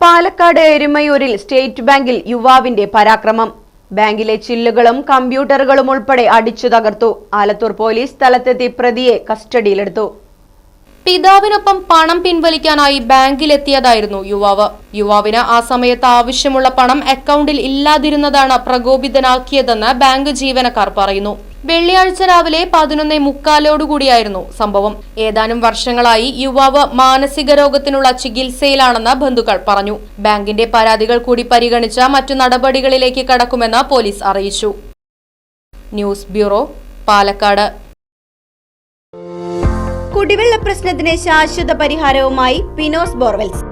Palakkad എരുമയൂരിൽ state ബാങ്കിൽ യുവാവിന്റെ പരാക്രമം. ബാങ്കിലെ ചില്ലുകളും കമ്പ്യൂട്ടറുകളും ഉൾപ്പെടെ അടിച്ചു തകർത്തു. ആലത്തൂർ പോലീസ് സ്ഥലത്തെത്തി പ്രതിയെ കസ്റ്റഡിയിലെടുത്തു. പിതാവിനൊപ്പം പണം പിൻവലിക്കാനായി ബാങ്കിലെത്തിയതായിരുന്നു യുവാവ്. യുവാവിന് ആ സമയത്ത് ആവശ്യമുള്ള പണം അക്കൗണ്ടിൽ ഇല്ലാതിരുന്നതാണ് പ്രകോപിതനാക്കിയതെന്ന് ബാങ്ക് ജീവനക്കാർ പറയുന്നു. വെള്ളിയാഴ്ച രാവിലെ പതിനൊന്നേ മുക്കാലോടുകൂടിയായിരുന്നു സംഭവം. ഏതാനും വർഷങ്ങളായി യുവാവ് മാനസിക രോഗത്തിനുള്ള ചികിത്സയിലാണെന്ന് ബന്ധുക്കൾ പറഞ്ഞു. ബാങ്കിന്റെ പരാതികൾ കൂടി പരിഗണിച്ച മറ്റു നടപടികളിലേക്ക് കടക്കുമെന്ന് പോലീസ് അറിയിച്ചു. News bureau Palakkad. കുടിവെള്ള പ്രശ്നത്തിന് ശാശ്വത പരിഹാരവുമായി പിനോസ് ബോർവെൽസ്.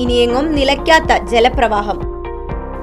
ഇനിയെങ്ങും നിലയ്ക്കാത്ത ജലപ്രവാഹം.